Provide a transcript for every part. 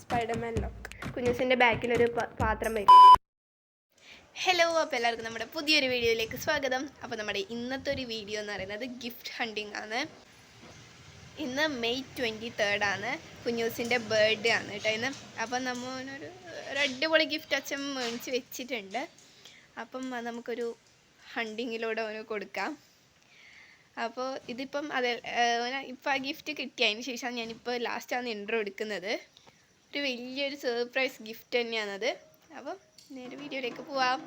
Spiderman lock കുഞ്ഞൂസിന്റെ ബാക്കിലൊരു ഒരു പാത്രം വയ്ക്കും ഹലോ അപ്പോൾ എല്ലാവർക്കും നമ്മുടെ പുതിയൊരു വീഡിയോയിലേക്ക് സ്വാഗതം. അപ്പോൾ നമ്മുടെ ഇന്നത്തെ ഒരു വീഡിയോ എന്ന് പറയുന്നത് ഗിഫ്റ്റ് ഹണ്ടിങ് ആണ്. ഇന്ന് മെയ് ട്വന്റി ആണ്. കുഞ്ഞൂസിന്റെ ബർത്ത്ഡേ ആണ് കേട്ടോ ഇന്ന്. അപ്പം നമ്മളൊരു ഒരു അടിപൊളി ഗിഫ്റ്റ് അച്ഛൻ മേടിച്ച് വെച്ചിട്ടുണ്ട്. അപ്പം നമുക്കൊരു ഹണ്ടിങ്ങിലൂടെ അവന് കൊടുക്കാം. അപ്പോൾ ഇതിപ്പം അതെ ഇപ്പം ആ ഗിഫ്റ്റ് കിട്ടിയതിന് ശേഷം ഞാനിപ്പോൾ ലാസ്റ്റാണ് ഇൻട്രോ എടുക്കുന്നത്. ഒരു വലിയൊരു സർപ്രൈസ് ഗിഫ്റ്റ് തന്നെയാണത്. അപ്പം നേരെ വീഡിയോയിലേക്ക് പോവാം.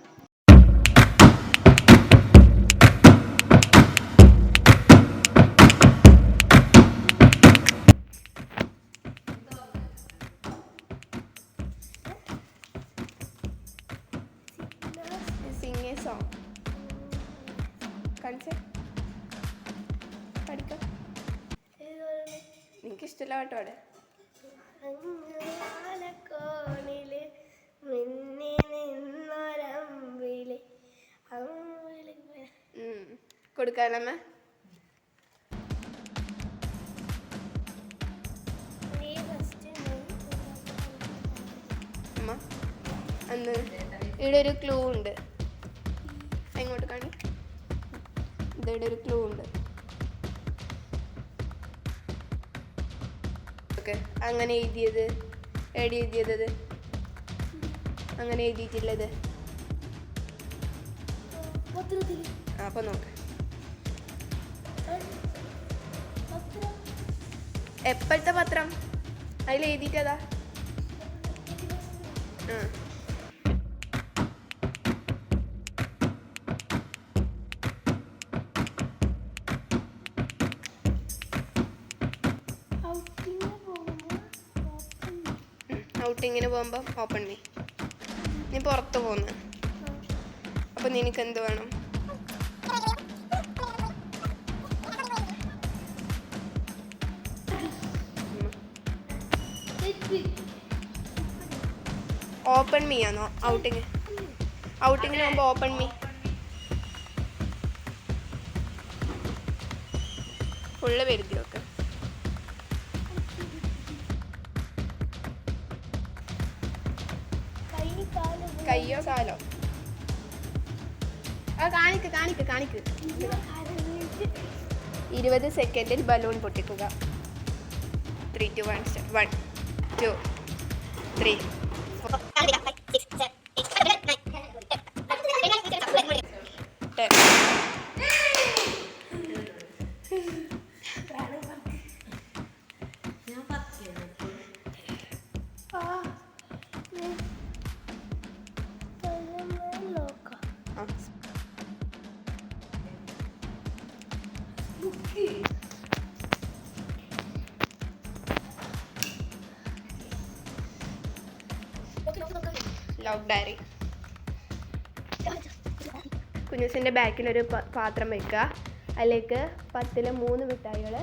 Thank you. നിങ്ങൾക്ക് ഇഷ്ടമില്ല പാട്ടോ അവിടെ കോണിൽ മിന്നി നിന്നൊരമ്പിളി കൊടുക്കാനമ്മ. അന്ന് ഇവിടെ ഒരു ക്ലൂ ഉണ്ട്. എങ്ങോട്ട് കാണി ഇവിടെ ഒരു ക്ലൂ ഉണ്ട്. ഓക്കെ അങ്ങനെ എഴുതിയത്. എടി എഴുതിയത്? അങ്ങനെ ആ, അപ്പൊ നോക്ക്. എപ്പോഴത്തെ പത്രം? അതിൽ എഴുതിയിട്ടതാ ആ. ഔട്ടിങ്ങിന് പോകുമ്പോൾ ഓപ്പൺ മീ നീ പുറത്ത് പോന്ന്. അപ്പോൾ നിനക്ക് എന്ത് വേണം? ഓപ്പൺ മീ ആണോ? ഔട്ടിങ്. ഔട്ടിങ്ങിന് പോകുമ്പോൾ ഓപ്പൺ മീ ഫുള്ള് വരുത്തി ഒക്കെ കയ്യോ കാലോ ആ കാണിക്ക് കാണിക്ക് കാണിക്ക് ഇരുപത് സെക്കൻഡിൽ ബലൂൺ പൊട്ടിക്കുക three two one one two three love diary കുഞ്ഞുസിന്റെ ബാക്കിലൊരു പാത്രം വെക്കുക. അതിലേക്ക് പത്തിലെ മൂന്ന് മിഠായികൾ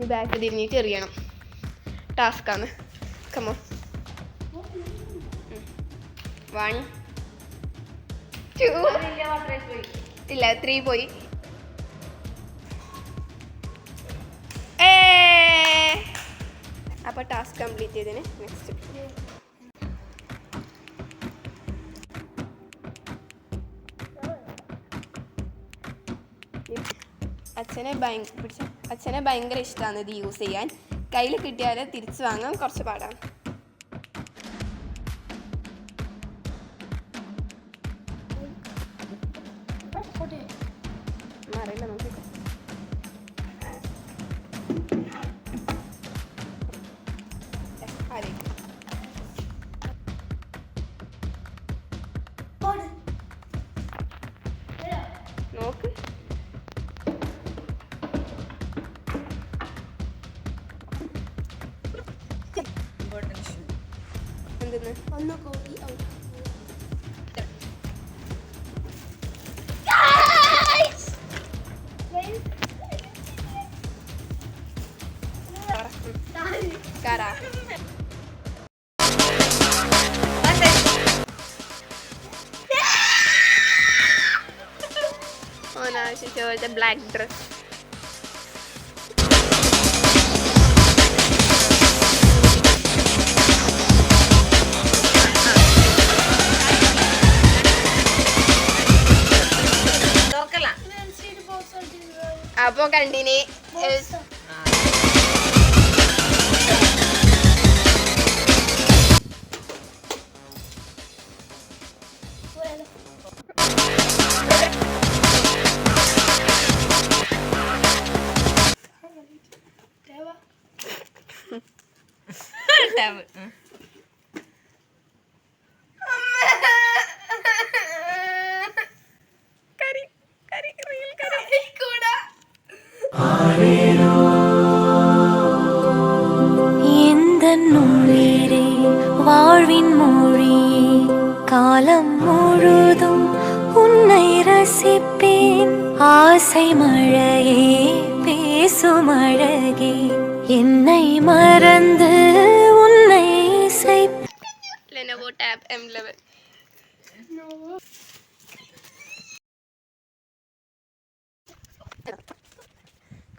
ഈ ബാക്ക് തിരിഞ്ഞിട്ട് എറിയണം. ടാസ്ക്കാണ് കമോ വൺ ടു ഇല്ല ത്രീ പോയി. അപ്പോൾ ടാസ്ക് കംപ്ലീറ്റ് ചെയ്തതിന് നെക്സ്റ്റ് അച്ഛനെ ഭയങ്കര പിടിച്ച? അച്ഛനെ ഭയങ്കര ഇഷ്ടമാണ് ഇത് യൂസ് ചെയ്യാൻ. കയ്യിൽ കിട്ടിയാൽ തിരിച്ചു വാങ്ങാൻ കുറച്ച് പാടാണ് അറിയില്ല നമുക്ക് നോക്ക്. എന്തെന്ന് ഒന്ന് കോടി ഔട്ട് കാറാ ഓനാവശ്യം ചോദിച്ച ബ്ലാക്ക് ഡ്രസ് candini is எந்த நூலேரே வாழ்வின் மொழியே காலம் முழுதும் உன்னை ரசிப்பேன். ஆசை மழையே பேசும் அழகே என்னை மறந்து உன்னை இசை